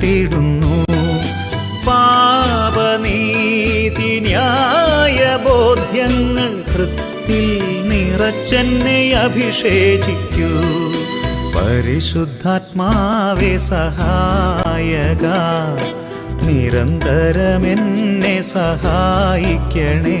തകർത്തിടുന്നു പാപനീതി ന്യായ ബോധ്യങ്ങൾ കൃത്തിൽ നിറച്ചെന്നെ അഭിഷേചിക്കൂ. പരിശുദ്ധാത്മാവേ സഹായക നിരന്തരമെന്നെ സഹായിക്കണേ.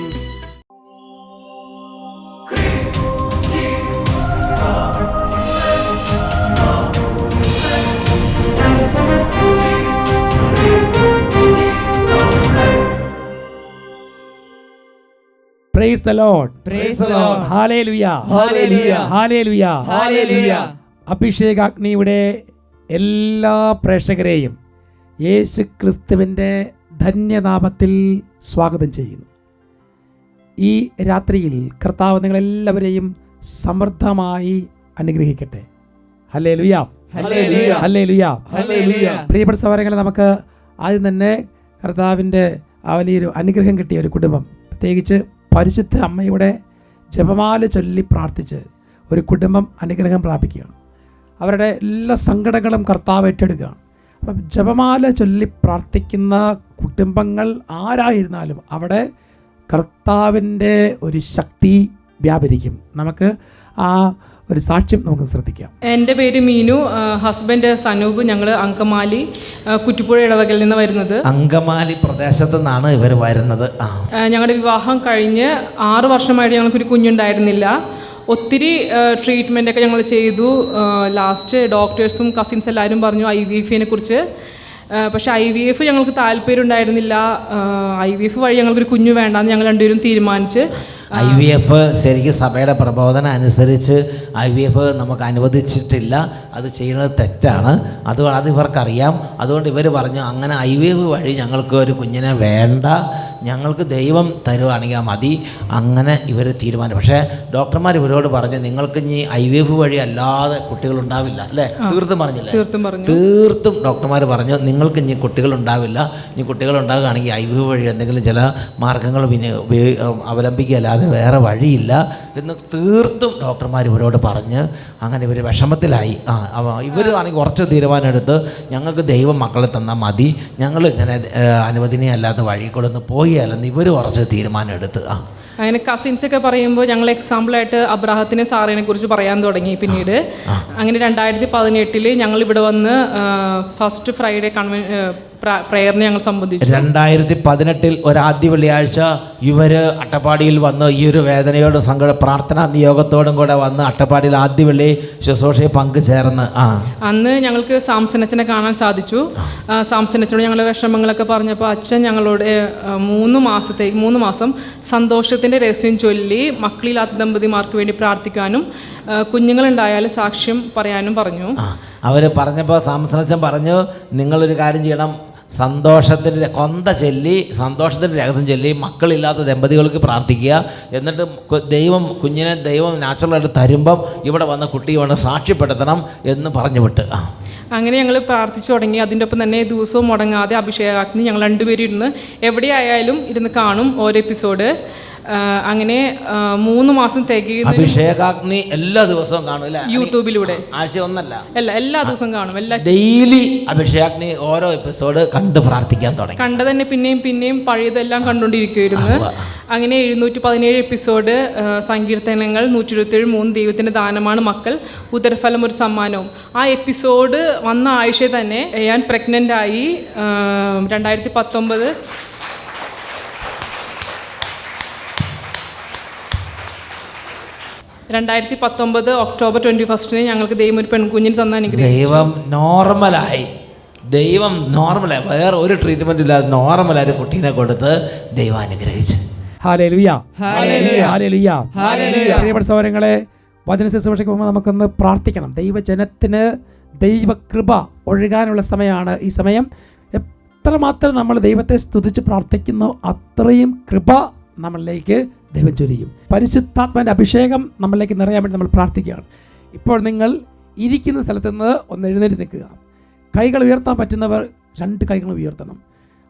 Price the lord praise the Lord. Hallelujah Hallelujah. Hallelujah Hallelujah. അഭിഷേകാഗ്നിയുടെ എല്ലാ പ്രേക്ഷകരെയും യേശു ക്രിസ്തുവിന്റെ ധന്യനാമത്തിൽ സ്വാഗതം ചെയ്യുന്നു. ഈ രാത്രിയിൽ കർത്താവ് നിങ്ങളെല്ലാവരെയും സമൃദ്ധമായി അനുഗ്രഹിക്കട്ടെ. ഹല്ലേ ലുയാ. ഹല്ലേ ലുയാ പ്രിയപ്പെട്ട സഹോദരങ്ങളെ നമുക്ക് ആദ്യം തന്നെ കർത്താവിന്റെ ആ വലിയൊരു അനുഗ്രഹം കിട്ടിയ ഒരു കുടുംബം. പ്രത്യേകിച്ച് പരിശുദ്ധ അമ്മയുടെ ജപമാല ചൊല്ലി പ്രാർത്ഥിച്ച് ഒരു കുടുംബം അനുഗ്രഹം പ്രാപിക്കുകയാണ്. അവരുടെ എല്ലാ സങ്കടങ്ങളും കർത്താവ് ഏറ്റെടുക്കുകയാണ്. അപ്പം ജപമാല ചൊല്ലി പ്രാർത്ഥിക്കുന്ന കുടുംബങ്ങൾ ആരായിരുന്നാലും അവിടെ കർത്താവിന്റെ ഒരു ശക്തി വ്യാപരിക്കും. നമുക്ക് ആ ഒരു സാക്ഷ്യം നമുക്ക് ശ്രദ്ധിക്കാം. എന്റെ പേര് മീനു. ഹസ്ബൻഡ് സനൂപ് ഞങ്ങൾ അങ്കമാലി കുറ്റിപ്പുഴ ഇടവകയിൽ നിന്ന് വരുന്നത്. അങ്കമാലി പ്രദേശത്തു നിന്നാണ് ഇവർ വരുന്നത്. ഞങ്ങളുടെ വിവാഹം കഴിഞ്ഞ് ആറ് വർഷമായിട്ട് ഞങ്ങൾക്കൊരു കുഞ്ഞുണ്ടായിരുന്നില്ല. ഒത്തിരി ട്രീറ്റ്മെന്റ് ഒക്കെ ഞങ്ങൾ ചെയ്തു. ലാസ്റ്റ് ഡോക്ടേഴ്സും കസിൻസ് എല്ലാവരും പറഞ്ഞു ഐ വി എഫിനെ കുറിച്ച്. പക്ഷേ ഐ വി എഫ് ഞങ്ങൾക്ക് താല്പര്യം ഉണ്ടായിരുന്നില്ല ഐ വി എഫ് വഴി ഞങ്ങൾക്കൊരു കുഞ്ഞു വേണ്ടാന്ന് ഞങ്ങൾ രണ്ടുപേരും തീരുമാനിച്ച് ഐ വി എഫ് ശരിക്കും സഭയുടെ പ്രബോധനം അനുസരിച്ച് ഐ വി എഫ് നമുക്ക് അനുവദിച്ചിട്ടില്ല. അത് ചെയ്യുന്നത് തെറ്റാണ്. അത് അത് ഇവർക്കറിയാം. അതുകൊണ്ട് ഇവർ പറഞ്ഞു അങ്ങനെ ഐ വി എഫ് വഴി ഞങ്ങൾക്ക് ഒരു കുഞ്ഞിനെ വേണ്ട. ഞങ്ങൾക്ക് ദൈവം തരുവാണെങ്കിൽ മതി. അങ്ങനെ ഇവർ തീരുമാനം പക്ഷേ ഡോക്ടർമാർ ഇവരോട് പറഞ്ഞു നിങ്ങൾക്ക് ഇനി ഐ വി എഫ് വഴി അല്ലാതെ കുട്ടികളുണ്ടാവില്ല അല്ലേ? തീർത്തും പറഞ്ഞില്ലേ? തീർത്തും പറഞ്ഞു. തീർത്തും ഡോക്ടർമാർ പറഞ്ഞു നിങ്ങൾക്ക് ഇനി കുട്ടികൾ ഉണ്ടാവില്ല. ഇനി കുട്ടികൾ ഉണ്ടാകുകയാണെങ്കിൽ ഐ വി എഫ് വഴി എന്തെങ്കിലും ചില മാർഗങ്ങൾ പിന്നെ ഉപയോഗി അവലംബിക്കുകയല്ലാതെ വേറെ വഴിയില്ല എന്ന് തീർത്തും ഡോക്ടർമാർ ഇവരോട് പറഞ്ഞ് അങ്ങനെ ഇവർ വിഷമത്തിലായി. ആ ഇവർ ആണെങ്കിൽ കുറച്ച് തീരുമാനമെടുത്ത് ഞങ്ങൾക്ക് ദൈവം മക്കളെ തന്നാൽ മതി ഞങ്ങൾ ഇങ്ങനെ അനുവദനീയമല്ലാത്ത വഴി കൊടുന്ന് പോയാലെന്ന് ഇവർ കുറച്ച് തീരുമാനമെടുത്ത്. ആ. അങ്ങനെ കസിൻസ് ഒക്കെ പറയുമ്പോൾ ഞങ്ങൾ എക്സാമ്പിളായിട്ട് അബ്രാഹത്തിനെ സാറിനെ കുറിച്ച് പറയാൻ തുടങ്ങി പിന്നീട്. അങ്ങനെ രണ്ടായിരത്തി പതിനെട്ടിൽ ഞങ്ങൾ ഇവിടെ വന്ന് ഫസ്റ്റ് ഫ്രൈഡേ കൺവെൻ പ്രയറിനെ ഞങ്ങൾ സംബന്ധിച്ചു. രണ്ടായിരത്തി പതിനെട്ടിൽ ഒരാദ്യ വെള്ളിയാഴ്ച ഇവർ അട്ടപ്പാടിയിൽ വന്ന് ഈ ഒരു വേദനയോടും സങ്കട പ്രാർത്ഥനാ നിയോഗത്തോടും കൂടെ വന്ന് അട്ടപ്പാടിയിൽ ആദ്യ വെള്ളി ശുശ്രൂഷയെ പങ്കുചേർന്ന്. ആ. അന്ന് ഞങ്ങൾക്ക് സാംസനച്ചനെ കാണാൻ സാധിച്ചു. സാംസനച്ചനോട് ഞങ്ങളുടെ വിഷമങ്ങളൊക്കെ പറഞ്ഞപ്പോൾ അച്ഛൻ ഞങ്ങളോട് മൂന്ന് മാസത്തേക്ക് മൂന്ന് മാസം സന്തോഷത്തിന്റെ രഹസ്യം ചൊല്ലി മക്കളില്ലാത്ത ദമ്പതിമാർക്ക് വേണ്ടി പ്രാർത്ഥിക്കാനും കുഞ്ഞുങ്ങളുണ്ടായാൽ സാക്ഷ്യം പറയാനും പറഞ്ഞു. അവർ പറഞ്ഞപ്പോൾ സാംസനച്ചൻ പറഞ്ഞു നിങ്ങളൊരു കാര്യം ചെയ്യണം സന്തോഷത്തിന്റെ കൊന്ത ചൊല്ലി സന്തോഷത്തിന്റെ രഹസ്യം ചൊല്ലി മക്കളില്ലാത്ത ദമ്പതികൾക്ക് പ്രാർത്ഥിക്കുക. എന്നിട്ട് ദൈവം കുഞ്ഞിനെ ദൈവം നാച്ചുറലായിട്ട് തരുമ്പം ഇവിടെ വന്ന കുട്ടിയെ വേണം സാക്ഷ്യപ്പെടുത്തണം എന്ന് പറഞ്ഞു വിട്ട്. അങ്ങനെ ഞങ്ങൾ പ്രാർത്ഥിച്ചു തുടങ്ങി. അതിന്റെ ഒപ്പം തന്നെ ദിവസവും മുടങ്ങാതെ അഭിഷേകാഗ്നി ഞങ്ങൾ രണ്ടുപേരും ഇരുന്ന് എവിടെയായാലും ഇരുന്ന് കാണും ഓരോ എപ്പിസോഡ് അങ്ങനെ മൂന്ന് മാസം തികയുന്ന അഭിഷേകാഗ്നി എല്ലാ ദിവസവും കാണും യൂട്യൂബിലൂടെ ആഴ്ച ഒന്നല്ല. അല്ല എല്ലാ ദിവസവും കാണും. എല്ലാ ഡെയിലി അഭിഷേകാഗ്നി ഓരോ എപ്പിസോഡ് കണ്ട് പ്രാർത്ഥിക്കാൻ തുടങ്ങി. കണ്ട തന്നെ പിന്നെയും പിന്നെയും പഴയതെല്ലാം കണ്ടുകൊണ്ടിരിക്കുമായിരുന്നു അങ്ങനെ എഴുന്നൂറ്റി പതിനേഴ് എപ്പിസോഡ് സങ്കീർത്തനങ്ങൾ നൂറ്റി ഇരുപത്തേഴ് മൂന്ന് ദൈവത്തിന്റെ ദാനമാണ് മക്കൾ ഉദരഫലം ഒരു സമ്മാനവും. ആ എപ്പിസോഡ് വന്ന ആഴ്ച തന്നെ ഞാൻ പ്രഗ്നന്റ് ആയി രണ്ടായിരത്തി പത്തൊമ്പത് രണ്ടായിരത്തി പത്തൊമ്പത് ഒക്ടോബർ ട്വന്റി ഫസ്റ്റിന് ഞങ്ങൾക്ക് ദൈവം ഒരു പെൺകുഞ്ഞിന് തന്ന അനുഗ്രഹം ദൈവം നോർമലായി. ദൈവം നോർമലായി. വേറെ ഒരു ട്രീറ്റ്മെന്റ് ഇല്ലാതെ നോർമലായിട്ട് കുട്ടീനെ കൊടുത്ത് ദൈവം അനുഗ്രഹിച്ചു. സൗരങ്ങളെ വചന ശുശ്രൂഷയ്ക്ക് പോകുമ്പോൾ നമുക്കൊന്ന് പ്രാർത്ഥിക്കണം. ദൈവജനത്തിന് ദൈവകൃപ ഒഴുകാനുള്ള സമയമാണ് ഈ സമയം. എത്രമാത്രം നമ്മൾ ദൈവത്തെ സ്തുതിച്ച് പ്രാർത്ഥിക്കുന്നു അത്രയും കൃപ നമ്മളിലേക്ക് ദൈവം ചൊരിയും. പരിശുദ്ധാത്മാന്റെ അഭിഷേകം നമ്മളിലേക്ക് നിറയാൻ വേണ്ടി നമ്മൾ പ്രാർത്ഥിക്കുകയാണ്. ഇപ്പോൾ നിങ്ങൾ ഇരിക്കുന്ന സ്ഥലത്ത് നിന്ന് ഒന്ന് എഴുന്നേറ്റ് നിൽക്കുക. കൈകൾ ഉയർത്താൻ പറ്റുന്നവർ രണ്ട് കൈകൾ ഉയർത്തണം.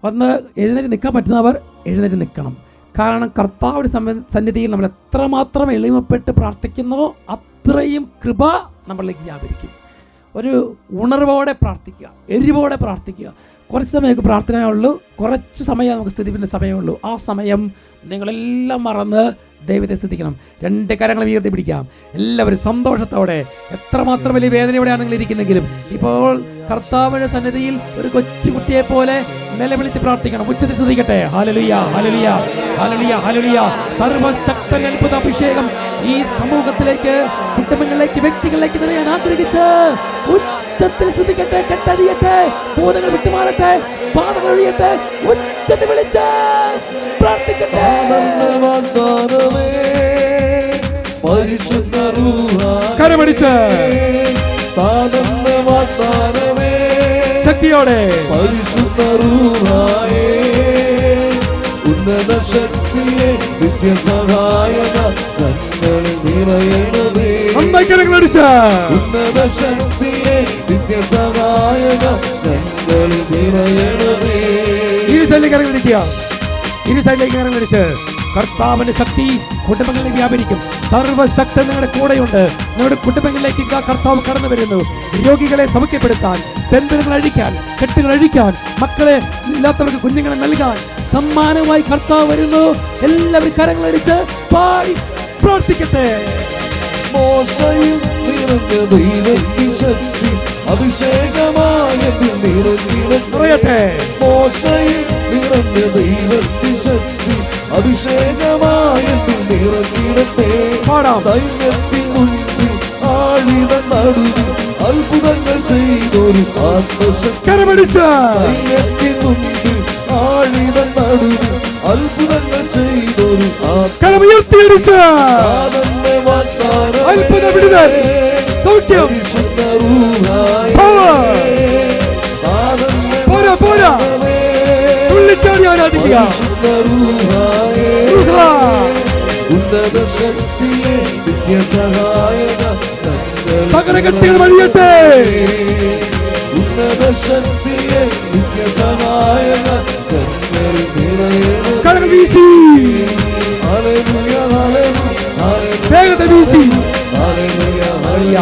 ഒന്ന് എഴുന്നേറ്റ് നിൽക്കാൻ പറ്റുന്നവർ എഴുന്നേറ്റ് നിൽക്കണം. കാരണം കർത്താവിന്റെ സന്നിധിയിൽ നമ്മൾ എത്രമാത്രം എളിമപ്പെട്ട് പ്രാർത്ഥിക്കുന്നോ അത്രയും കൃപ നമ്മളിലേക്ക് വ്യാപരിക്കും. ഒരു ഉണർവോടെ പ്രാർത്ഥിക്കുക എരിവോടെ പ്രാർത്ഥിക്കുക. കുറച്ച് സമയമൊക്കെ പ്രാർത്ഥനയുള്ളൂ. കുറച്ച് സമയം നമുക്ക് സ്തുതിപ്പിന്റെ സമയമുള്ളൂ. ആ സമയം നിങ്ങളെല്ലാം മറന്ന് ദൈവത്തെ ശ്രദ്ധിക്കണം രണ്ട് കരങ്ങൾ ഉയർത്തി പിടിക്കാം. എല്ലാവരും സന്തോഷത്തോടെ എത്രമാത്രം വലിയ വേദനയോടെയാണ് നിങ്ങൾ ഇരിക്കുന്നെങ്കിലും ഇപ്പോൾ കർത്താവിന്റെ സന്നിധിയിൽ ഒരു കൊച്ചുകുട്ടിയെ പോലെ നിലവിളിച്ച് പ്രാർത്ഥിക്കണം. ഉച്ചത്തിൽ ശ്രദ്ധിക്കട്ടെ ഹാലലുയ ഹാലലുയ ഹാലലുയ ഹാലലുയ സർവശക്തൻ അത്ഭുത അഭിഷേകം ഈ സമൂഹത്തിലേക്ക് കുടുംബങ്ങളിലേക്ക് വ്യക്തികളിലേക്ക് നിറയാൻ ആഗ്രഹിച്ച് ഉച്ചത്തിൽ ശ്രദ്ധിക്കട്ടെ കെട്ടടിയട്ടെ പൂരങ്ങൾ വിട്ടുമാറട്ടെ പാതകൾ ഒഴിയട്ടെ ഉച്ചത്തിൽ വിളിച്ച് പ്രാർത്ഥിക്കട്ടെ. പരിശുദ്ധ കരമടിച്ച്. താതന്ന വാഗ്ദാനമേ ശക്തിയോടെ പരിശുദ്ധ ഉന്നത ശക്തിയെ നിറയണമേ. നന്നായി കരങ്ങളടിച്ച് ഉന്നത ശക്തിയെ നിറയണമേ. സൈഡിലേക്ക് ഇറങ്ങിയിരിക്കുക. ഇരു സൈഡിലേക്ക് ഇറങ്ങിടിച്ച് കർത്താവിന്റെ ശക്തി കുടുംബങ്ങളിൽ വ്യാപരിക്കും. സർവശക്തി നിങ്ങളുടെ കൂടെയുണ്ട്. നിങ്ങളുടെ കുടുംബങ്ങളിലേക്ക് കർത്താവ് കടന്നു വരുന്നു. രോഗികളെ സൗഖ്യപ്പെടുത്താൻ ബന്ധനങ്ങൾ അഴിക്കാൻ കെട്ടുകൾ അഴിക്കാൻ മക്കളെ ഇല്ലാത്തവർക്ക് കുഞ്ഞുങ്ങളെ നൽകാൻ സമ്മാനമായി കർത്താവ് വരുന്നു. എല്ലാവരും കരങ്ങളടിച്ച് പാടി പ്രാർത്ഥിക്കട്ടെ മോശയിൽ നിറഞ്ഞ നിറഞ്ഞിടട്ടെ നിറഞ്ഞിടട്ടെ പാടാം. സൈന്യത്തിൻ ആഴിത നടുവിൽ അത്ഭുതങ്ങൾ ചെയ്തൊരു ആത്മശക്തി കരമടിച്ച്. സൈന്യത്തിൻ മുൻപിൽ ആഴിത നടുവിൽ അത്ഭുതങ്ങൾ ചെയ്തൊരു കരമുയർത്തിയടിച്ച്. ആത്മാവെന്ന വാഗ്ദാനം. അത്ഭുത വിടുതൽ. സൗഖ്യം. പോരാ പോരാ. തുള്ളിച്ചാടി ആരാധിക്കുക. ഉന്നത ശക്തിയെ നിത്യസഹായക ഞങ്ങളിൽ സകല കെട്ടുകൾ വഴിയട്ടെ. കടകൾ വീശി. വേഗത വീശി.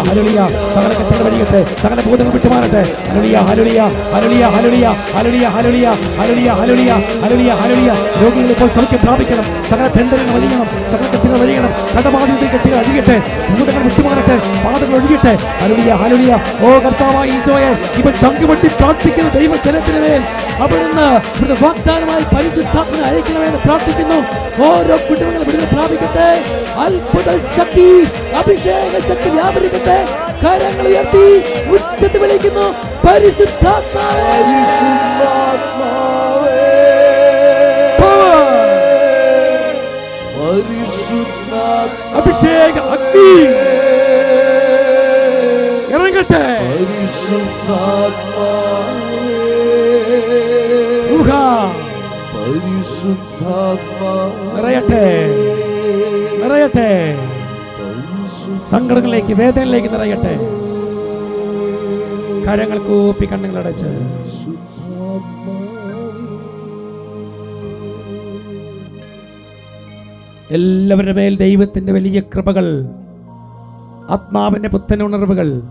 ഹലുലിയ സകല കത്തുകൾ വരികട്ടെ സകല ഭൂതങ്ങൾ വിട്ടുമാറട്ടെ. ഹലുലിയ ഹലുലിയ ഹലുലിയ ഹലുലിയ ഹലുലിയ ഹലുലിയ ഹലുലിയ ഹലുലിയ ഹലുലിയ ഹലുലിയ രോഗികൾ ഇപ്പോൾ സൗഖ്യം പ്രാപിക്കണം. സകല ബന്ധനങ്ങൾ വലിയണം സകല കത്തുകൾ വലിയണം കടബാധിത കത്തുകൾ അഴിയട്ടെ. ഭൂതങ്ങൾ വിട്ടുമാറട്ടെ. പാതകൾ ഒഴുകട്ടെ ഹലുലിയ ഹലുലിയ ഓ കർത്താവായ ഈശോയെ ഇവൻ ചങ്കുപൊട്ടി പ്രാർത്ഥിക്കുന്ന ദൈവജനത്തിന് മേൽ അവിടുന്ന് ഇവിടുത്തെ വാഗ്ദാനമായി പരിശുദ്ധാത്മനെ അയക്കണമെന്ന് പ്രാർത്ഥിക്കുന്നു. ഓരോ കുടുംബങ്ങളും വിടുതൽ പ്രാപിക്കട്ടെ. അത്ഭുത ശക്തി അഭിഷേക ശക്തി വ്യാപരിക്കട്ടെ. കരങ്ങൾ ഉയർത്തി ഉച്ചത്തിൽ വിളിക്കുന്നു. പരിശുദ്ധാത്മാവേ. അഭിഷേക അഗ്നി ഇറങ്ങട്ടെ. പരിശുദ്ധാത്മാവേ. നിറയട്ടെ. നിറയട്ടെ. സങ്കടങ്ങളിലേക്ക് വേദനയിലേക്ക് നിറയട്ടെ. കരങ്ങൾ കൂപ്പി കണ്ണുകൾ കണ്ണുകളടച്ച് എല്ലാവരുടെ മേൽ ദൈവത്തിന്റെ വലിയ കൃപകൾ ആത്മാവിന്റെ പുത്തൻ ഉണർവുകൾ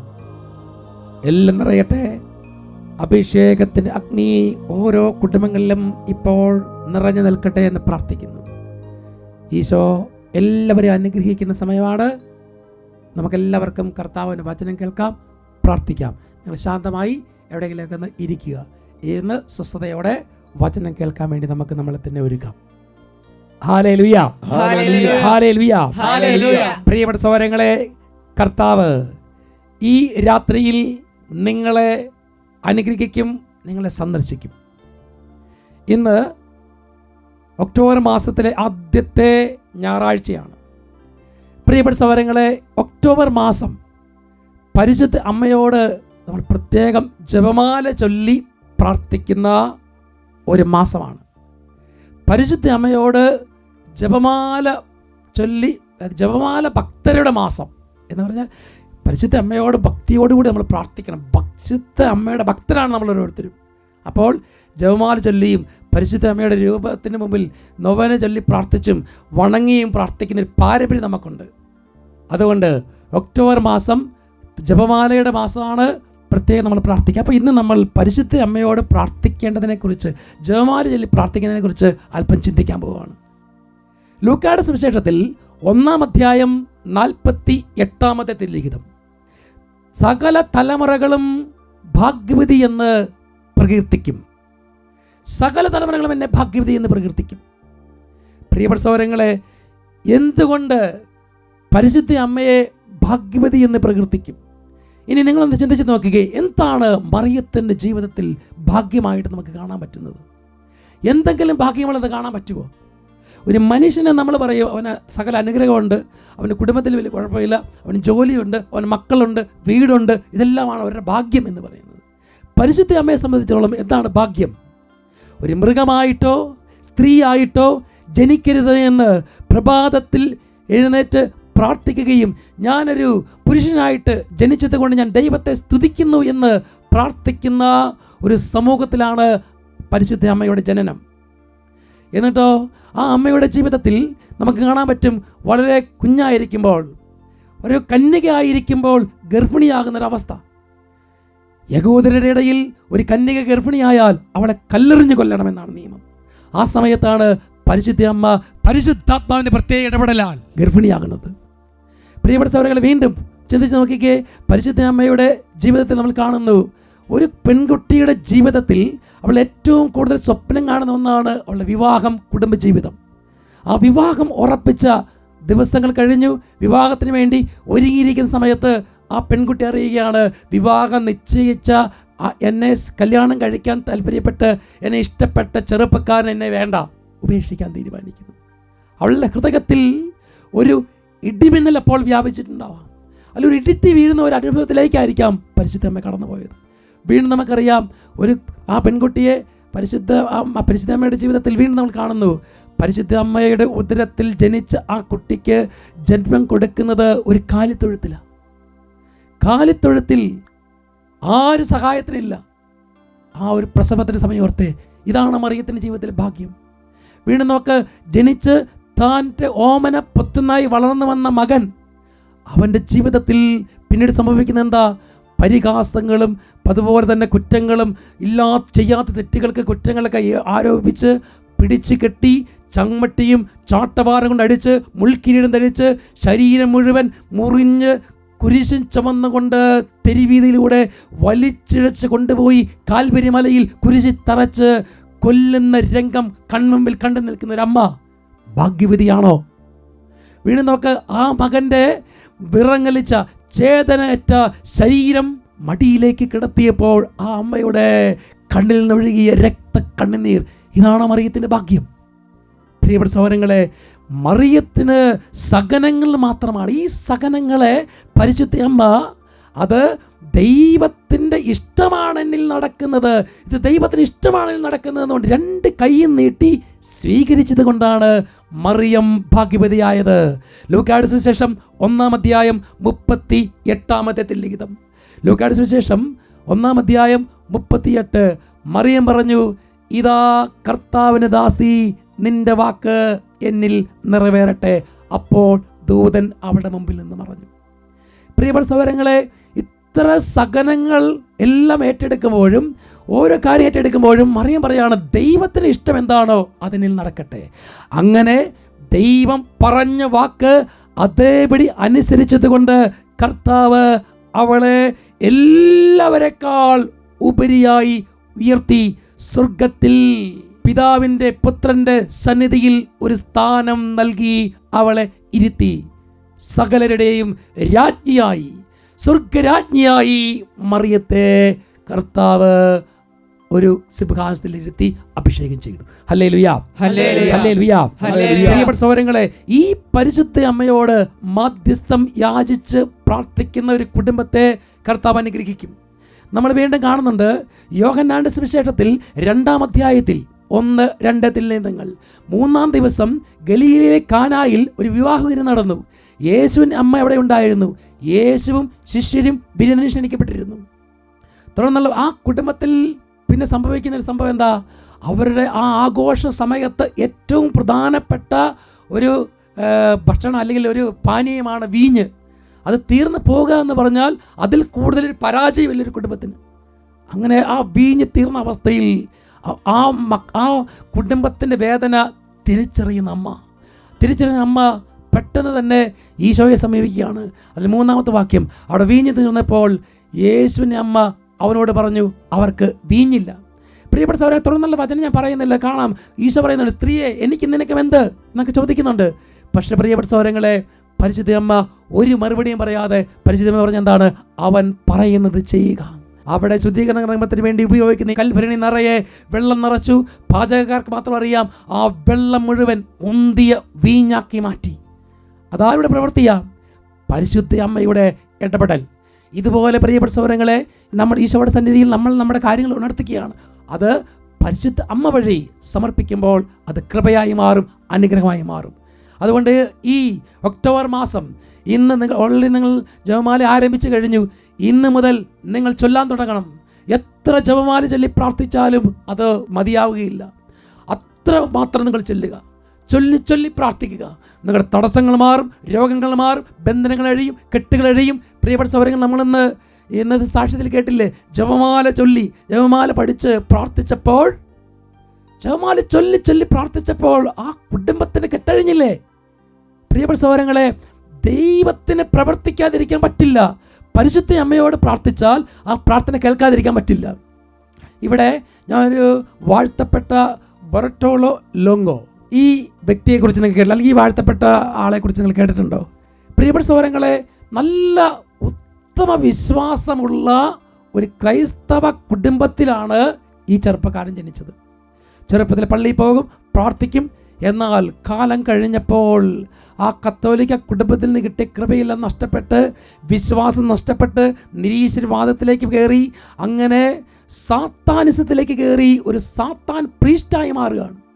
എല്ലാം നിറയട്ടെ. അഭിഷേകത്തിന്റെ അഗ്നി ഓരോ കുടുംബങ്ങളിലും ഇപ്പോൾ നിറഞ്ഞു നിൽക്കട്ടെ എന്ന് പ്രാർത്ഥിക്കുന്നു. ഈശോ എല്ലാവരെയും അനുഗ്രഹിക്കുന്ന സമയമാണ്. നമുക്കെല്ലാവർക്കും കർത്താവിന് വചനം കേൾക്കാം പ്രാർത്ഥിക്കാം. നിങ്ങൾ ശാന്തമായി എവിടെയെങ്കിലുമൊക്കെ ഒന്ന് ഇരിക്കുക. ഇന്ന് സ്വസ്ഥതയോടെ വചനം കേൾക്കാൻ വേണ്ടി നമുക്ക് നമ്മളെ തന്നെ ഒരുക്കാം. പ്രിയപ്പെട്ട സൗരങ്ങളെ കർത്താവ് ഈ രാത്രിയിൽ നിങ്ങളെ അനുഗ്രഹിക്കും നിങ്ങളെ സന്ദർശിക്കും. ഇന്ന് ഒക്ടോബർ മാസത്തിലെ ആദ്യത്തെ ഞായറാഴ്ചയാണ്. പ്രിയപ്പെട്ട സഹോദരങ്ങളെ ഒക്ടോബർ മാസം പരിശുദ്ധ അമ്മയോട് നമ്മൾ പ്രത്യേകം ജപമാല ചൊല്ലി പ്രാർത്ഥിക്കുന്ന ഒരു മാസമാണ്. പരിശുദ്ധ അമ്മയോട് ജപമാല ചൊല്ലി ജപമാല ഭക്തരുടെ മാസം എന്ന് പറഞ്ഞാൽ പരിശുദ്ധ അമ്മയോട് ഭക്തിയോടുകൂടി നമ്മൾ പ്രാർത്ഥിക്കണം. ഭക്ഷിത്ത അമ്മയുടെ ഭക്തരാണ് നമ്മൾ ഓരോരുത്തരും. അപ്പോൾ ജപമാല ചൊല്ലിയും പരിശുദ്ധ അമ്മയുടെ രൂപത്തിന് മുമ്പിൽ നൊവന ചൊല്ലി പ്രാർത്ഥിച്ചും വണങ്ങിയും പ്രാർത്ഥിക്കുന്ന ഒരു പാരമ്പര്യം നമുക്കുണ്ട്. അതുകൊണ്ട് ഒക്ടോബർ മാസം ജപമാലയുടെ മാസമാണ് പ്രത്യേകം നമ്മൾ പ്രാർത്ഥിക്കുക. അപ്പോൾ ഇന്ന് നമ്മൾ പരിശുദ്ധ അമ്മയോട് പ്രാർത്ഥിക്കേണ്ടതിനെക്കുറിച്ച് ജപമാല ചൊല്ലി പ്രാർത്ഥിക്കുന്നതിനെക്കുറിച്ച് അല്പം ചിന്തിക്കാൻ പോവുകയാണ്. ലൂക്കാട് സുവിശേഷത്തിൽ ഒന്നാം അധ്യായം നാൽപ്പത്തി എട്ടാമത്തെ തിരുലിഖിതം. സകല തലമുറകളും ഭാഗ്യവതി എന്ന് പ്രകീർത്തിക്കും. സകല തലമുറകളും എന്നെ ഭാഗ്യവതി എന്ന് പ്രകീർത്തിക്കും. പ്രിയപ്പെട്ട സൗരങ്ങളെ എന്തുകൊണ്ട് പരിശുദ്ധ അമ്മയെ ഭാഗ്യവതി എന്ന് പ്രകീർത്തിക്കും? ഇനി നിങ്ങളൊന്ന് ചിന്തിച്ച് നോക്കുകയെ എന്താണ് മറിയത്തിന്റെ ജീവിതത്തിൽ ഭാഗ്യമായിട്ട് നമുക്ക് കാണാൻ പറ്റുന്നത്? എന്തെങ്കിലും ഭാഗ്യമുള്ളത് കാണാൻ പറ്റുമോ ഒരു മനുഷ്യനെ നമ്മൾ പറയും അവന് സകല അനുഗ്രഹമുണ്ട് അവന്റെ കുടുംബത്തിൽ വലിയ കുഴപ്പമില്ല അവന് ജോലിയുണ്ട് അവൻ മക്കളുണ്ട് വീടുണ്ട് ഇതെല്ലാമാണ് അവരുടെ ഭാഗ്യം എന്ന് പറയുന്നത്. പരിശുദ്ധ അമ്മയെ സംബന്ധിച്ചിടത്തോളം എന്താണ് ഭാഗ്യം? ഒരു മൃഗമായിട്ടോ സ്ത്രീയായിട്ടോ ജനിക്കരുത് എന്ന് പ്രഭാതത്തിൽ എഴുന്നേറ്റ് പ്രാർത്ഥിക്കുകയും ഞാനൊരു പുരുഷനായിട്ട് ജനിച്ചത് കൊണ്ട് ഞാൻ ദൈവത്തെ സ്തുതിക്കുന്നു എന്ന് പ്രാർത്ഥിക്കുന്ന ഒരു സമൂഹത്തിലാണ് പരിശുദ്ധ അമ്മയുടെ ജനനം. എന്നിട്ടോ ആ അമ്മയുടെ ജീവിതത്തിൽ നമുക്ക് കാണാൻ പറ്റും വളരെ കുഞ്ഞായിരിക്കുമ്പോൾ ഒരു കന്യകയായിരിക്കുമ്പോൾ ഗർഭിണിയാകുന്നൊരവസ്ഥ യഹൂദരുടെ ഇടയിൽ ഒരു കന്യക ഗർഭിണിയായാൽ അവളെ കല്ലെറിഞ്ഞു കൊല്ലണമെന്നാണ് നിയമം. ആ സമയത്താണ് പരിശുദ്ധ അമ്മ പരിശുദ്ധാത്മാവിന്റെ പ്രത്യേക ഇടപെടലാൽ ഗർഭിണിയാകുന്നത്. പ്രിയപ്പെട്ട സൗരങ്ങളെ വീണ്ടും ചിന്തിച്ച് നോക്കിക്കേ പരിശുദ്ധ അമ്മയുടെ ജീവിതത്തിൽ നമ്മൾ കാണുന്നു ഒരു പെൺകുട്ടിയുടെ ജീവിതത്തിൽ അവൾ ഏറ്റവും കൂടുതൽ സ്വപ്നം കാണുന്ന ഒന്നാണ് അവളുടെ വിവാഹം കുടുംബജീവിതം. ആ വിവാഹം ഉറപ്പിച്ച ദിവസങ്ങൾ കഴിഞ്ഞു വിവാഹത്തിന് വേണ്ടി ഒരുങ്ങിയിരിക്കുന്ന സമയത്ത് ആ പെൺകുട്ടി അറിയുകയാണ് വിവാഹം നിശ്ചയിച്ച എന്നെ കല്യാണം കഴിക്കാൻ താല്പര്യപ്പെട്ട് എന്നെ ഇഷ്ടപ്പെട്ട ചെറുപ്പക്കാരൻ എന്നെ വേണ്ട ഉപേക്ഷിക്കാൻ തീരുമാനിക്കുന്നു. അവളുടെ ഹൃദയത്തിൽ ഒരു ഇടിമിന്നൽ അപ്പോൾ വ്യാപിച്ചിട്ടുണ്ടാവാം. അല്ല ഒരു ഇടിത്തി വീഴുന്ന ഒരു അനുഭവത്തിലേക്കായിരിക്കാം പരിശുദ്ധമ്മ കടന്നുപോയത്. വീണ്ടും നമുക്കറിയാം ഒരു ആ പെൺകുട്ടിയെ പരിശുദ്ധ ആ പരിശുദ്ധ അമ്മയുടെ ജീവിതത്തിൽ വീണ്ടും നമ്മൾ കാണുന്നു. പരിശുദ്ധ അമ്മയുടെ ഉദരത്തിൽ ജനിച്ച ആ കുട്ടിക്ക് ജന്മം കൊടുക്കുന്നത് ഒരു കാലിത്തൊഴുത്തിലാണ് കാലിത്തൊഴുത്തിൽ ആര് സഹായത്തിനില്ല. ആ ഒരു പ്രസവത്തിന്റെ സമയം ഓർത്തെ ഇതാണ് മറിയത്തിന്റെ ജീവിതത്തിലെ ഭാഗ്യം. വീണ്ടും നമുക്ക് ജനിച്ച് താന്റെ ഓമന പൊത്തുന്നായി വളർന്നു വന്ന മകൻ അവന്റെ ജീവിതത്തിൽ പിന്നീട് സംഭവിക്കുന്ന എന്താ? പരിഹാസങ്ങളും അതുപോലെ തന്നെ കുറ്റങ്ങളും ഇല്ലാ ചെയ്യാത്ത തെറ്റുകൾക്ക് കുറ്റങ്ങളൊക്കെ ആരോപിച്ച് പിടിച്ചു കെട്ടി ചമ്മട്ടിയും ചാട്ടവാറ കൊണ്ട് അടിച്ച് മുൾക്കിരീടം ധരിച്ച് ശരീരം മുഴുവൻ മുറിഞ്ഞ് കുരിശും ചുമന്നുകൊണ്ട് തെരുവീതിയിലൂടെ വലിച്ചിഴച്ച് കൊണ്ടുപോയി കാൽവരി മലയിൽ കുരിശി തറച്ച് കൊല്ലുന്ന രംഗം കൺമുമ്പിൽ കണ്ടു നിൽക്കുന്ന ഒരമ്മ ഭാഗ്യവതിയാണോ? വീണ് നോക്ക് ആ മകന്റെ വിറങ്ങലിച്ച ചേതനയറ്റ ശരീരം മടിയിലേക്ക് കിടത്തിയപ്പോൾ ആ അമ്മയുടെ കണ്ണിൽ നിന്നൊഴുകിയ രക്ത കണ്ണുനീർ ഇതാണ് മറിയത്തിന്റെ ഭാഗ്യം. പ്രിയപ്പെട്ട സഹോദരങ്ങളെ മറിയത്തിന് സകനങ്ങൾ മാത്രമാണ്. ഈ സകനങ്ങളെ പരിശുദ്ധ അമ്മ അത് ദൈവത്തിന്റെ ഇഷ്ടമാണെന്നിൽ നടക്കുന്നത് ഇത് ദൈവത്തിന് ഇഷ്ടമാണെന്നിൽ നടക്കുന്നത് എന്നുകൊണ്ട് രണ്ട് കൈയും നീട്ടി സ്വീകരിച്ചത് കൊണ്ടാണ് മറിയം ഭാഗ്യവതിയായത്. ലൂക്കാട് ശേഷം ഒന്നാം അധ്യായം മുപ്പത്തി എട്ടാമത്തെ ലിഖിതം ലൂക്കാട് ശേഷം ഒന്നാം അധ്യായം മുപ്പത്തിയെട്ട് മറിയം പറഞ്ഞു ഇതാ കർത്താവിന് ദാസി നിന്റെ വാക്ക് എന്നിൽ നിറവേറട്ടെ. അപ്പോൾ ദൂതൻ അവളുടെ മുമ്പിൽ നിന്ന് പറഞ്ഞു പ്രിയപ്പെട്ട സഹോദരങ്ങളെ ഇത്ര സഹനങ്ങൾ എല്ലാം ഏറ്റെടുക്കുമ്പോഴും ഓരോ കാര്യം ഏറ്റെടുക്കുമ്പോഴും മറിയം പറയാണ് ദൈവത്തിന് ഇഷ്ടം എന്താണോ അതിനിൽ നടക്കട്ടെ. അങ്ങനെ ദൈവം പറഞ്ഞ വാക്ക് അതേപടി അനുസരിച്ചത് കൊണ്ട് കർത്താവ് അവളെ എല്ലാവരെക്കാൾ ഉപരിയായി ഉയർത്തി സ്വർഗത്തിൽ പിതാവിന്റെ പുത്രന്റെ സന്നിധിയിൽ ഒരു സ്ഥാനം നൽകി അവളെ ഇരുത്തി. സകലരുടെയും രാജ്ഞിയായി സ്വർഗരാജ്ഞിയായി മറിയത്തെ കർത്താവ് ഒരു സിംഹാസനത്തിൽ ഇരുത്തി അഭിഷേകം ചെയ്തു. ഹല്ലേ ലുയാ ഹല്ലേ ലുയാ പ്രിയപ്പെട്ട സൗരങ്ങളെ ഈ പരിശുദ്ധ അമ്മയോട് മാധ്യസ്ഥം യാചിച്ച് പ്രാർത്ഥിക്കുന്ന ഒരു കുടുംബത്തെ കർത്താവ് അനുഗ്രഹിക്കും. നമ്മൾ വീണ്ടും കാണുന്നുണ്ട് യോഹന്നാണ്ട് സുവിശേഷത്തിൽ രണ്ടാം അധ്യായത്തിൽ ഒന്ന് രണ്ട് തില്ലേന്തങ്ങൾ മൂന്നാം ദിവസം ഗലീലയിലെ കാനായിൽ ഒരു വിവാഹത്തിന് നടന്നു. യേശുവിന്റെ അമ്മ അവിടെ ഉണ്ടായിരുന്നു? യേശുവും ശിഷ്യരും ബിരുദന് ക്ഷണിക്കപ്പെട്ടിരുന്നു. തുടർന്നുള്ള ആ കുടുംബത്തിൽ പിന്നെ സംഭവിക്കുന്ന ഒരു സംഭവം എന്താ? അവരുടെ ആ ആഘോഷ സമയത്ത് ഏറ്റവും പ്രധാനപ്പെട്ട ഒരു ഭക്ഷണം അല്ലെങ്കിൽ ഒരു പാനീയമാണ് വീഞ്ഞ്. അത് തീർന്നു പോകുക എന്ന് പറഞ്ഞാൽ അതിൽ കൂടുതൽ പരാജയമില്ല ഒരു കുടുംബത്തിന്. അങ്ങനെ ആ വീഞ്ഞ് തീർന്ന അവസ്ഥയിൽ ആ- ആ കുടുംബത്തിന്റെ വേദന തിരിച്ചറിയുന്ന അമ്മ. തിരിച്ചറിയുന്ന അമ്മ പെട്ടെന്ന് തന്നെ ഈശോയെ സമീപിക്കുകയാണ്. അതിൽ മൂന്നാമത്തെ വാക്യം അവിടെ വീഞ്ഞു തീർന്നപ്പോൾ യേശുവിന്റെ അമ്മ അവനോട് പറഞ്ഞു അവർക്ക് വീഞ്ഞില്ല. പ്രിയപ്പെട്ട സൗരയെ തുടർന്നുള്ള വചനം ഞാൻ പറയുന്നില്ല. കാണാം ഈശോ പറയുന്നുണ്ട് സ്ത്രീയെ എനിക്ക് നിനക്കും എന്ത് എന്നൊക്കെ ചോദിക്കുന്നുണ്ട്. പക്ഷേ പ്രിയപ്പെട്ട സൗരങ്ങളെ പരിശുദ്ധ അമ്മ ഒരു മറുപടിയും പറയാതെ പരിശുദ്ധമ്മ പറഞ്ഞ എന്താണ്? അവൻ പറയുന്നത് ചെയ്യുക. അവിടെ ശുദ്ധീകരണ ക്രമത്തിന് വേണ്ടി ഉപയോഗിക്കുന്ന കൽഭരണി നിറയെ വെള്ളം നിറച്ചു. പാചകക്കാർക്ക് മാത്രം അറിയാം ആ വെള്ളം മുഴുവൻ ഉന്തിയ വീഞ്ഞാക്കി മാറ്റി. അതാരുടെ പ്രവർത്തിയാ പരിശുദ്ധ അമ്മയുടെ ഇടപെടൽ. ഇതുപോലെ പ്രിയപ്പെട്ട സൗരങ്ങളെ നമ്മൾ ഈശോയുടെ സന്നിധിയിൽ നമ്മൾ നമ്മുടെ കാര്യങ്ങൾ ഉണർത്തുകയാണ് അത് പരിശുദ്ധ അമ്മ വഴി സമർപ്പിക്കുമ്പോൾ അത് കൃപയായി മാറും അനുഗ്രഹമായി മാറും. അതുകൊണ്ട് ഈ ഒക്ടോബർ മാസം ഇന്ന് നിങ്ങൾ ഓൾറെഡി നിങ്ങൾ ജപമാല ആരംഭിച്ചു കഴിഞ്ഞു. ഇന്ന് മുതൽ നിങ്ങൾ ചൊല്ലാൻ തുടങ്ങണം. എത്ര ജപമാല ചൊല്ലി പ്രാർത്ഥിച്ചാലും അത് മതിയാവുകയില്ല. അത്ര മാത്രം നിങ്ങൾ ചൊല്ലുക. ചൊല്ലി ചൊല്ലി പ്രാർത്ഥിക്കുക. നിങ്ങളുടെ തടസ്സങ്ങൾ മാറും രോഗങ്ങൾ മാറും ബന്ധനങ്ങൾ അഴിയും കെട്ടുകൾ അഴിയും. പ്രിയപ്പെട്ട സൗകര്യങ്ങൾ നമ്മളിന്ന് ഇന്നത്തെ സാക്ഷ്യത്തിൽ കേട്ടില്ലേ? ജപമാല ചൊല്ലി ജപമാല പഠിച്ച് പ്രാർത്ഥിച്ചപ്പോൾ ജപമാല ചൊല്ലി ചൊല്ലി പ്രാർത്ഥിച്ചപ്പോൾ ആ കുടുംബത്തിന് കെട്ടഴിഞ്ഞില്ലേ? പ്രിയപ്പെട്ട സൗരങ്ങളെ ദൈവത്തിന് പ്രവർത്തിക്കാതിരിക്കാൻ പറ്റില്ല. പരിശുദ്ധ അമ്മയോട് പ്രാർത്ഥിച്ചാൽ ആ പ്രാർത്ഥന കേൾക്കാതിരിക്കാൻ പറ്റില്ല. ഇവിടെ ഞാനൊരു വാഴ്ത്തപ്പെട്ട ബൊറട്ടോളോ ലോങ്കോ ഈ വ്യക്തിയെക്കുറിച്ച് നിങ്ങൾ കേട്ടില്ല അല്ലെങ്കിൽ ഈ വാഴ്ത്തപ്പെട്ട ആളെക്കുറിച്ച് നിങ്ങൾ കേട്ടിട്ടുണ്ടോ? പ്രിയപ്പെട്ട സൗരങ്ങളെ നല്ല ഉത്തമ വിശ്വാസമുള്ള ഒരു ക്രൈസ്തവ കുടുംബത്തിലാണ് ഈ ചെറുപ്പക്കാരൻ ജനിച്ചത്. ചെറുപ്പത്തിൽ പള്ളിയിൽ പോകും പ്രാർത്ഥിക്കും എന്നാൽ കാലം കഴിഞ്ഞപ്പോൾ ആ കത്തോലിക്ക കുടുംബത്തിൽ നിന്ന് കിട്ടിയ കൃപയെല്ലാം നഷ്ടപ്പെട്ട് വിശ്വാസം നഷ്ടപ്പെട്ട് നിരീശ്വരവാദത്തിലേക്ക് കയറി അങ്ങനെ സാത്താനിസത്തിലേക്ക് കയറി ഒരു സാത്താൻ പ്രീസ്റ്റായി മാറുകയാണ്.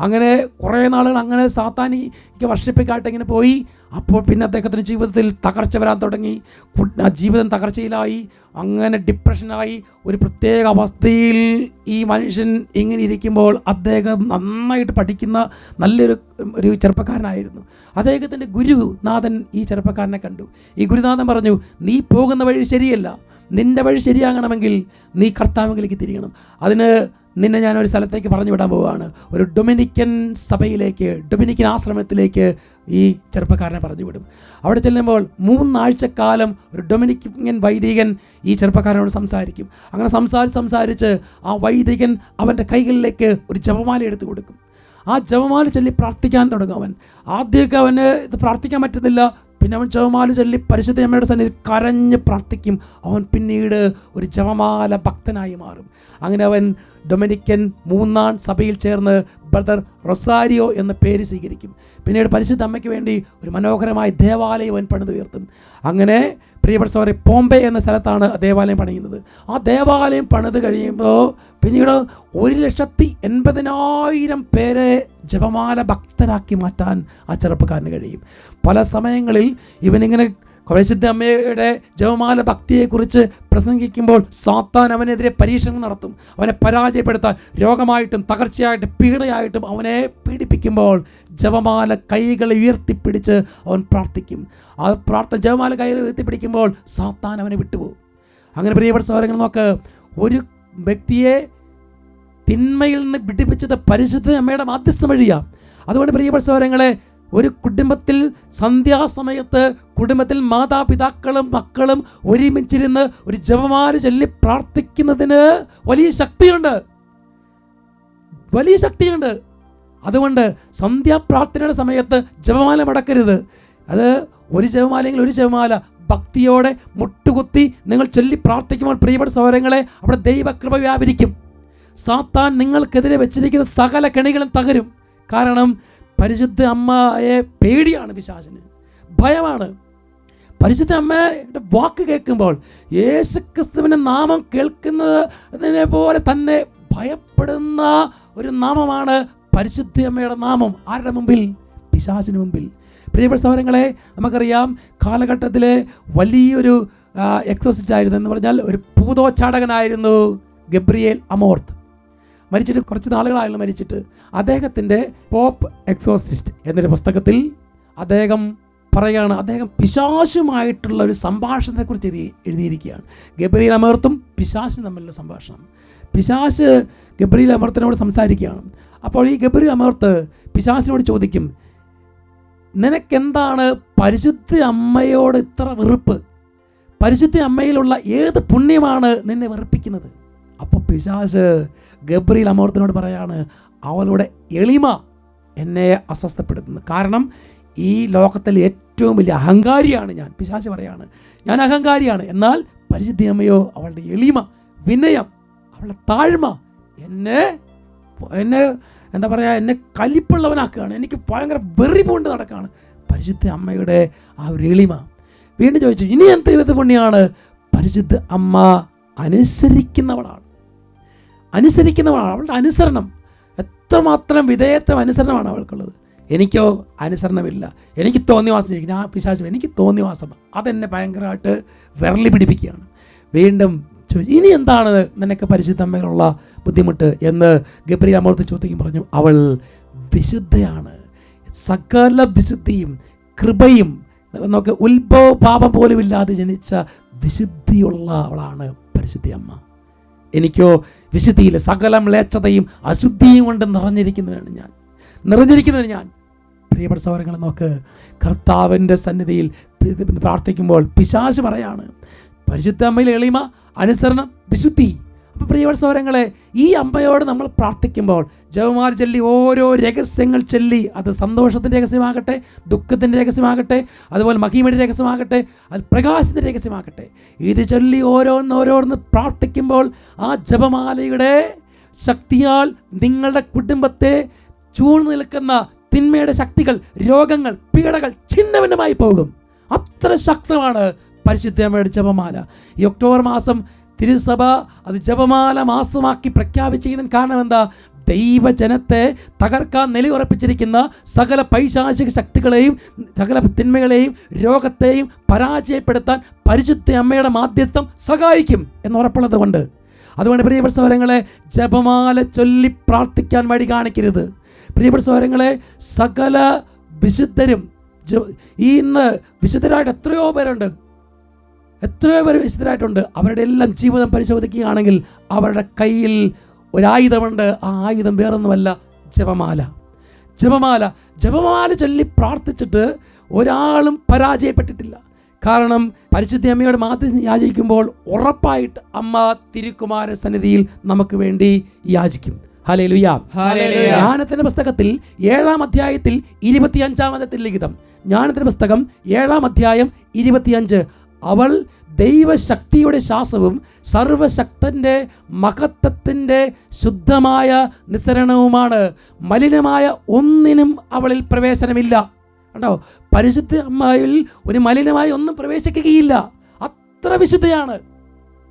അങ്ങനെ കുറേ നാളുകൾ അങ്ങനെ സാത്താനിക്ക് വർഷിപ്പിക്കായിട്ട് ഇങ്ങനെ പോയി. അപ്പോൾ പിന്നെ അദ്ദേഹത്തിന്റെ ജീവിതത്തിൽ തകർച്ച വരാൻ തുടങ്ങി. ജീവിതം തകർച്ചയിലായി. അങ്ങനെ ഡിപ്രഷനായി ഒരു പ്രത്യേക അവസ്ഥയിൽ ഈ മനുഷ്യൻ ഇങ്ങനെ ഇരിക്കുമ്പോൾ അദ്ദേഹം നന്നായിട്ട് പഠിക്കുന്ന നല്ലൊരു ഒരു ചെറുപ്പക്കാരനായിരുന്നു. അദ്ദേഹത്തിന്റെ ഗുരുനാഥൻ ഈ ചെറുപ്പക്കാരനെ കണ്ടു. ഈ ഗുരുനാഥൻ പറഞ്ഞു നീ പോകുന്ന വഴി ശരിയല്ല. നിന്റെ വഴി ശരിയാകണമെങ്കിൽ നീ കർത്താവിലേക്ക് തിരിയണം. അതിന് നിന്നെ ഞാൻ ഒരു സ്ഥലത്തേക്ക് പറഞ്ഞു വിടാൻ പോവുകയാണ്. ഒരു ഡൊമിനിക്കൻ സഭയിലേക്ക് ഡൊമിനിക്കൻ ആശ്രമത്തിലേക്ക് ഈ ചെറുപ്പക്കാരനെ പറഞ്ഞു വിടും അവിടെ ചെല്ലുമ്പോൾ മൂന്നാഴ്ചക്കാലം ഒരു ഡൊമിനിക്കൻ വൈദികൻ ഈ ചെറുപ്പക്കാരനോട് സംസാരിക്കും. അങ്ങനെ സംസാരിച്ച് സംസാരിച്ച് ആ വൈദികൻ അവന്റെ കൈകളിലേക്ക് ഒരു ജപമാല എടുത്തു കൊടുക്കും. ആ ജപമാല ചൊല്ലി പ്രാർത്ഥിക്കാൻ തുടങ്ങും അവൻ. ആദ്യമൊക്കെ അവന് ഇത് പ്രാർത്ഥിക്കാൻ പറ്റുന്നില്ല. പിന്നെ അവൻ ജപമാല ചൊല്ലി പരിശുദ്ധ അമ്മയുടെ സന്നിധി കരഞ്ഞ് പ്രാർത്ഥിക്കും. അവൻ പിന്നീട് ഒരു ജപമാല ഭക്തനായി മാറും. അങ്ങനെ അവൻ ഡൊമിനിക്കൻ മൂന്നാം സഭയിൽ ചേർന്ന് ബ്രദർ റൊസാരിയോ എന്ന പേര് സ്വീകരിക്കും. പിന്നീട് പരിശുദ്ധ അമ്മയ്ക്ക് വേണ്ടി ഒരു മനോഹരമായ ദേവാലയം അവൻ പണിതുയർത്തും. അങ്ങനെ പ്രിയപ്പെട്ട സോറി പോംബെ എന്ന സ്ഥലത്താണ് ദേവാലയം പണിയുന്നത്. ആ ദേവാലയം പണിത് കഴിയുമ്പോൾ പിന്നീട് ഒരു ലക്ഷത്തി എൺപതിനായിരം പേരെ ജപമാല ഭക്തരാക്കി മാറ്റാൻ ആ ചെറുപ്പക്കാരന് കഴിയും. പല സമയങ്ങളിൽ ഇവനിങ്ങനെ പരിശുദ്ധ അമ്മയുടെ ജപമാല ഭക്തിയെക്കുറിച്ച് പ്രസംഗിക്കുമ്പോൾ സാത്താൻ അവനെതിരെ പരീക്ഷണം നടത്തും. അവനെ പരാജയപ്പെടുത്താൻ രോഗമായിട്ടും തകർച്ചയായിട്ടും പീഡയായിട്ടും അവനെ പീഡിപ്പിക്കുമ്പോൾ ജപമാല കൈകൾ ഉയർത്തിപ്പിടിച്ച് അവൻ പ്രാർത്ഥിക്കും. ആ പ്രാർത്ഥന ജപമാല കൈകൾ ഉയർത്തിപ്പിടിക്കുമ്പോൾ സാത്താൻ അവനെ വിട്ടുപോകും. അങ്ങനെ പ്രിയപ്പെട്ട സഹോദരങ്ങൾ നോക്ക് ഒരു വ്യക്തിയെ തിന്മയിൽ നിന്ന് പിടിപ്പിച്ചത് പരിശുദ്ധ അമ്മയുടെ മാധ്യസ്ഥം വഴിയാണ് അതുകൊണ്ട് പ്രിയപ്പെട്ട സഹോദരങ്ങളെ ഒരു കുടുംബത്തിൽ സന്ധ്യാസമയത്ത് കുടുംബത്തിൽ മാതാപിതാക്കളും മക്കളും ഒരുമിച്ചിരുന്ന് ഒരു ജപമാല ചൊല്ലി പ്രാർത്ഥിക്കുന്നതിന് വലിയ ശക്തിയുണ്ട്. വലിയ ശക്തിയുണ്ട്. അതുകൊണ്ട് സന്ധ്യാപ്രാർത്ഥനയുടെ സമയത്ത് ജപമാല മടക്കരുത്. അത് ഒരു ജപമാലയെങ്കിൽ ഒരു ജപമാല. ഭക്തിയോടെ മുട്ടുകുത്തി നിങ്ങൾ ചൊല്ലി പ്രാർത്ഥിക്കുമ്പോൾ പ്രിയപ്പെട്ട സൗരങ്ങളെ അവിടെ ദൈവകൃപ വ്യാപരിക്കും. സാത്താൻ നിങ്ങൾക്കെതിരെ വെച്ചിരിക്കുന്ന സകല കെണികളും തകരും. കാരണം പരിശുദ്ധ അമ്മയെ പേടിയാണ് പിശാചിന്. ഭയമാണ്. പരിശുദ്ധ അമ്മയുടെ വാക്ക് കേൾക്കുമ്പോൾ യേശുക്രിസ്തുവിന്റെ നാമം കേൾക്കുന്നതിനെ പോലെ തന്നെ ഭയപ്പെടുന്ന ഒരു നാമമാണ് പരിശുദ്ധ അമ്മയുടെ നാമം. ആരുടെ മുമ്പിൽ? പിശാചിന് മുമ്പിൽ. പ്രിയപ്പെട്ട സഹോദരങ്ങളെ നമുക്കറിയാം കാലഘട്ടത്തിലെ വലിയൊരു എക്സോസിറ്റ് ആയിരുന്നു എന്ന് പറഞ്ഞാൽ ഒരു പൂതോച്ചാടകനായിരുന്നു ഗബ്രിയേൽ അമോർത്ത്. മരിച്ചിട്ട് കുറച്ച് നാളുകളായുള്ള മരിച്ചിട്ട് അദ്ദേഹത്തിന്റെ പോപ്പ് എക്സോസിസ്റ്റ് എന്നൊരു പുസ്തകത്തിൽ അദ്ദേഹം പറയുകയാണ്. അദ്ദേഹം പിശാശുമായിട്ടുള്ള ഒരു സംഭാഷണത്തെക്കുറിച്ച് എഴുതി എഴുതിയിരിക്കുകയാണ്. ഗബ്രീൽ അമർത്തും പിശാശും തമ്മിലുള്ള സംഭാഷണം. പിശാശ് ഗബ്രീൽ അമർത്തിനോട് സംസാരിക്കുകയാണ്. അപ്പോൾ ഈ ഗബ്രീൽ അമർത്ത് പിശാസിനോട് ചോദിക്കും നിനക്കെന്താണ് പരിശുദ്ധ അമ്മയോട് ഇത്ര വെറുപ്പ്? പരിശുദ്ധ അമ്മയിലുള്ള ഏത് പുണ്യമാണ് നിന്നെ വെറുപ്പിക്കുന്നത്? അപ്പോൾ പിശാസ് ഗബ്രിയിൽ അമോർത്തിനോട് പറയാണ് അവളുടെ എളിമ എന്നെ അസ്വസ്ഥപ്പെടുത്തുന്നു. കാരണം ഈ ലോകത്തിൽ ഏറ്റവും വലിയ അഹങ്കാരിയാണ് ഞാൻ. പിശാച് പറയാണ് ഞാൻ അഹങ്കാരിയാണ്. എന്നാൽ പരിശുദ്ധി അമ്മയോ അവളുടെ എളിമ വിനയം അവളുടെ താഴ്മ എന്നെ എന്നെ എന്താ പറയുക എന്നെ കലിപ്പുള്ളവനാക്കുകയാണ്. എനിക്ക് ഭയങ്കര വെറി പോണ്ട് നടക്കുകയാണ്. പരിശുദ്ധ അമ്മയുടെ ആ ഒരു എളിമ. വീണ്ടും ചോദിച്ചു ഇനി എന്ത് വിധ പുണ്യാണ്? പരിശുദ്ധ അമ്മ അനുസരിക്കുന്നവളാണ്. അനുസരിക്കുന്നവളാണ് അവളുടെ അനുസരണം. എത്രമാത്രം വിധേയത്വം അനുസരണമാണ് അവൾക്കുള്ളത്. എനിക്കോ അനുസരണമില്ല. എനിക്ക് തോന്നിവാസം ഞാൻ പിശാചം എനിക്ക് തോന്നിവാസം. അതെന്നെ ഭയങ്കരമായിട്ട് വിരളി പിടിപ്പിക്കുകയാണ്. വീണ്ടും ഇനി എന്താണ് നിനക്ക് പരിശുദ്ധമ്മയിലുള്ള ബുദ്ധിമുട്ട്? എന്ന് ഗബ്രി അമോർത്ത് ചോദിക്കും പറഞ്ഞു അവൾ വിശുദ്ധയാണ്. സകല വിശുദ്ധിയും കൃപയും നമുക്ക് ഉത്ഭവ പാപം പോലുമില്ലാതെ ജനിച്ച വിശുദ്ധിയുള്ള അവളാണ് പരിശുദ്ധി അമ്മ. എനിക്കോ വിശുദ്ധിയിൽ സകല മ്ലേച്ഛതയും അശുദ്ധിയും കൊണ്ട് നിറഞ്ഞിരിക്കുന്നവനാണ് ഞാൻ. നിറഞ്ഞിരിക്കുന്നവന് ഞാൻ. പ്രിയപ്പെട്ട സൗകര്യങ്ങൾ നോക്ക് കർത്താവിന്റെ സന്നിധിയിൽ പ്രാർത്ഥിക്കുമ്പോൾ പിശാശ് പറയാണ് പരിശുദ്ധ അമ്മയിൽ എളിമ അനുസരണം വിശുദ്ധി. പ്രിയപ്പെട്ട സൗരങ്ങളെ ഈ അമ്പയോട് നമ്മൾ പ്രാർത്ഥിക്കുമ്പോൾ ജവമാർ ചൊല്ലി ഓരോ രഹസ്യങ്ങൾ ചൊല്ലി അത് സന്തോഷത്തിന്റെ രഹസ്യമാകട്ടെ ദുഃഖത്തിന്റെ രഹസ്യമാകട്ടെ അതുപോലെ മഹിമയുടെ രഹസ്യമാകട്ടെ അത് പ്രകാശത്തിന്റെ രഹസ്യമാകട്ടെ. ഇത് ചൊല്ലി ഓരോന്ന് ഓരോന്ന് പ്രാർത്ഥിക്കുമ്പോൾ ആ ജപമാലയുടെ ശക്തിയാൽ നിങ്ങളുടെ കുടുംബത്തെ ചൂണ് നിൽക്കുന്ന തിന്മയുടെ ശക്തികൾ രോഗങ്ങൾ പീഡകൾ ഛിന്നഭിന്നമായി പോകും. അത്ര ശക്തമാണ് പരിശുദ്ധ ജപമാല. ഈ ഒക്ടോബർ മാസം തിരുസഭ അത് ജപമാല മാസമാക്കി പ്രഖ്യാപിച്ചതിന് കാരണം എന്താ? ദൈവജനത്തെ തകർക്കാൻ നിലയുറപ്പിച്ചിരിക്കുന്ന സകല പൈശാചിക ശക്തികളെയും സകല തിന്മകളെയും രോഗത്തെയും പരാജയപ്പെടുത്താൻ പരിശുദ്ധ അമ്മയുടെ മാധ്യസ്ഥം സഹായിക്കും എന്നുറപ്പുള്ളത് കൊണ്ട് അതുകൊണ്ട് പ്രിയപ്പെട്ട സഹോദരങ്ങളെ ജപമാല ചൊല്ലി പ്രാർത്ഥിക്കാൻ വഴി കാണിക്കരുത്. പ്രിയപ്പെട്ട സഹോദരങ്ങളെ സകല വിശുദ്ധരും ഇന്ന് വിശുദ്ധരായിട്ട് എത്രയോ പേരുണ്ട്. എത്രയോ പേര് വിശുദ്ധരായിട്ടുണ്ട്. അവരുടെ എല്ലാം ജീവിതം പരിശോധിക്കുകയാണെങ്കിൽ അവരുടെ കയ്യിൽ ഒരായുധമുണ്ട്. ആ ആയുധം വേറൊന്നുമല്ല ജപമാല. ജപമാല. ജപമാല ചൊല്ലി പ്രാർത്ഥിച്ചിട്ട് ഒരാളും പരാജയപ്പെട്ടിട്ടില്ല. കാരണം പരിശുദ്ധ അമ്മയോട് മാത്രം യാചിക്കുമ്പോൾ ഉറപ്പായിട്ട് അമ്മ തിരുക്കുമാര സന്നിധിയിൽ നമുക്ക് വേണ്ടി യാചിക്കും. ഹലേ ലുയാ ജ്ഞാനത്തിന്റെ പുസ്തകത്തിൽ ഏഴാം അധ്യായത്തിൽ ഇരുപത്തിയഞ്ചാമത്തെ ലിഖിതം. ജ്ഞാനത്തിന്റെ പുസ്തകം ഏഴാം അധ്യായം ഇരുപത്തിയഞ്ച്. അവൾ ദൈവശക്തിയുടെ ശ്വാസവും സർവശക്തന്റെ മഹത്വത്തിന്റെ ശുദ്ധമായ നിസ്സരണവുമാണ് മലിനമായ ഒന്നിനും അവളിൽ പ്രവേശനമില്ല. കണ്ടോ? പരിശുദ്ധ അമ്മയിൽ ഒരു മലിനമായി ഒന്നും പ്രവേശിക്കുകയില്ല. അത്ര വിശുദ്ധയാണ്.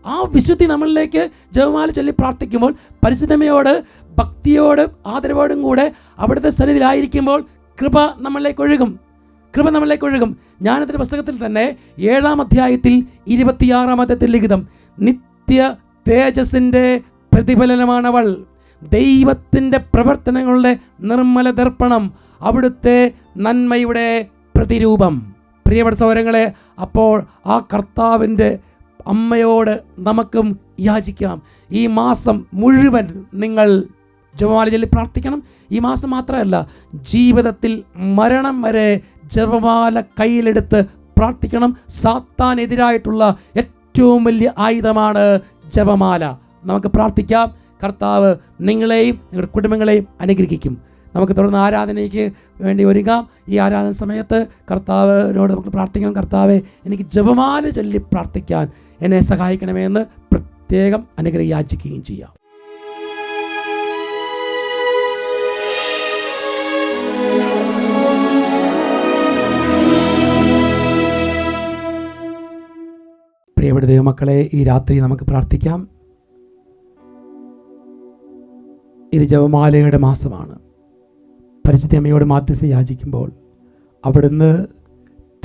ആ വിശുദ്ധി നമ്മളിലേക്ക് ജപമാല ചൊല്ലി പ്രാർത്ഥിക്കുമ്പോൾ പരിശുദ്ധമയോട് ഭക്തിയോടും ആദരവോടും കൂടെ അവിടുത്തെ സന്നിധിയിലായിരിക്കുമ്പോൾ കൃപ നമ്മളിലേക്ക് ഒഴുകും. കൃപ നമ്മളിലേക്ക് ഒഴുകും. ജ്ഞാനത്തിന്റെ പുസ്തകത്തിൽ തന്നെ ഏഴാം അധ്യായത്തിൽ ഇരുപത്തിയാറാമത്തെ ലിഖിതം നിത്യ തേജസ്സിന്റെ പ്രതിഫലനമാണവൾ. ദൈവത്തിന്റെ പ്രവർത്തനങ്ങളുടെ നിർമ്മല ദർപ്പണം അവിടുത്തെ നന്മയുടെ പ്രതിരൂപം. പ്രിയപ്പെട്ട സൗരങ്ങളെ അപ്പോൾ ആ കർത്താവിന്റെ അമ്മയോട് നമുക്കും യാചിക്കാം. ഈ മാസം മുഴുവൻ നിങ്ങൾ ജപമാല ചൊല്ലി പ്രാർത്ഥിക്കണം. ഈ മാസം മാത്രമല്ല ജീവിതത്തിൽ മരണം വരെ ജപമാല കയ്യിലെടുത്ത് പ്രാർത്ഥിക്കണം. സാത്താനെതിരായിട്ടുള്ള ഏറ്റവും വലിയ ആയുധമാണ് ജപമാല. നമുക്ക് പ്രാർത്ഥിക്കാം. കർത്താവ് നിങ്ങളെയും നിങ്ങളുടെ കുടുംബങ്ങളെയും അനുഗ്രഹിക്കും. നമുക്ക് തുടർന്ന് ആരാധനയ്ക്ക് വേണ്ടി ഒരുങ്ങാം. ഈ ആരാധന സമയത്ത് കർത്താവിനോട് നമുക്ക് പ്രാർത്ഥിക്കണം. കർത്താവെ എനിക്ക് ജപമാല ചൊല്ലി പ്രാർത്ഥിക്കാൻ എന്നെ സഹായിക്കണമേ എന്ന് പ്രത്യേകം അനുഗ്രഹം യാചിക്കുകയും ചെയ്യാം. പ്രിയപ്പെട്ട ദൈവമക്കളെ ഈ രാത്രി നമുക്ക് പ്രാർത്ഥിക്കാം. ഇത് ജപമാലയുടെ മാസമാണ്. പരിശുദ്ധ അമ്മയോട് മാധ്യസ്ഥ യാചിക്കുമ്പോൾ അവിടുന്ന്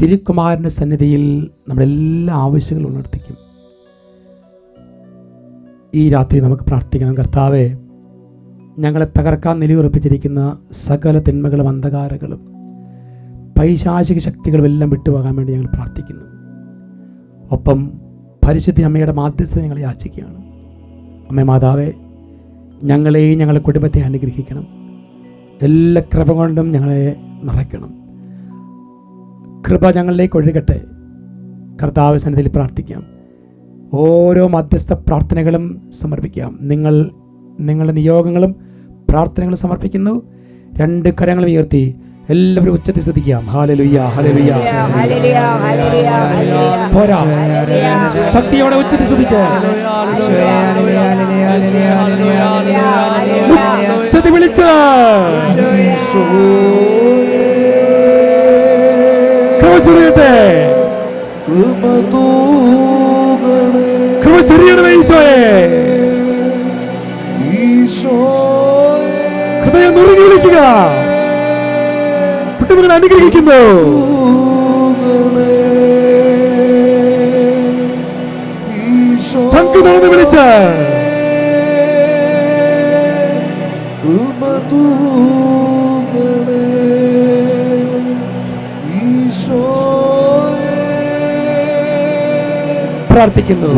തിരുക്കുമാരന്റെ സന്നിധിയിൽ നമ്മുടെ എല്ലാ ആവശ്യങ്ങളും ഉണർത്തിക്കും. ഈ രാത്രി നമുക്ക് പ്രാർത്ഥിക്കണം. കർത്താവെ ഞങ്ങളെ തകർക്കാൻ നിലയുറപ്പിച്ചിരിക്കുന്ന സകല തിന്മകളും അന്ധകാരങ്ങളും പൈശാചിക ശക്തികളും എല്ലാം വിട്ടുപോകാൻ വേണ്ടി ഞങ്ങൾ പ്രാർത്ഥിക്കുന്നു. ഒപ്പം പരിശുദ്ധി അമ്മയുടെ മാധ്യസ്ഥത ഞങ്ങൾ യാചിക്കുകയാണ് അമ്മ മാതാവേ ഞങ്ങളെയും ഞങ്ങളുടെ കുടുംബത്തെ അനുഗ്രഹിക്കണം. എല്ലാ കൃപ കൊണ്ടും ഞങ്ങളെ നിറയ്ക്കണം. കൃപ ഞങ്ങളിലേക്ക് ഒഴുകട്ടെ. കർത്താവ് സന്നിധിയിൽ പ്രാർത്ഥിക്കാം. ഓരോ മധ്യസ്ഥ പ്രാർത്ഥനകളും സമർപ്പിക്കാം. നിങ്ങൾ നിങ്ങളുടെ നിയോഗങ്ങളും പ്രാർത്ഥനകളും സമർപ്പിക്കുന്നു. രണ്ട് കരങ്ങളും ഉയർത്തി എല്ലാവരും ഉച്ചത്തിൽ ശ്രദ്ധിക്കാം. ഹാലലുയ്യ ഹാലലുയ്യ പോരാ. ശക്തിയോടെ ഉച്ചത്തിൽ ശ്രദ്ധിച്ച്. ഉച്ചത്തിൽ വിളിച്ച്. ഈശോയെ. ഹൃദയം നുറുങ്ങി വിളിക്കുക. കുട്ടികളെ അനുഗ്രഹിക്കുന്നു. തുറന്ന് വിളിച്ച്. പ്രാർത്ഥിക്കുന്നു.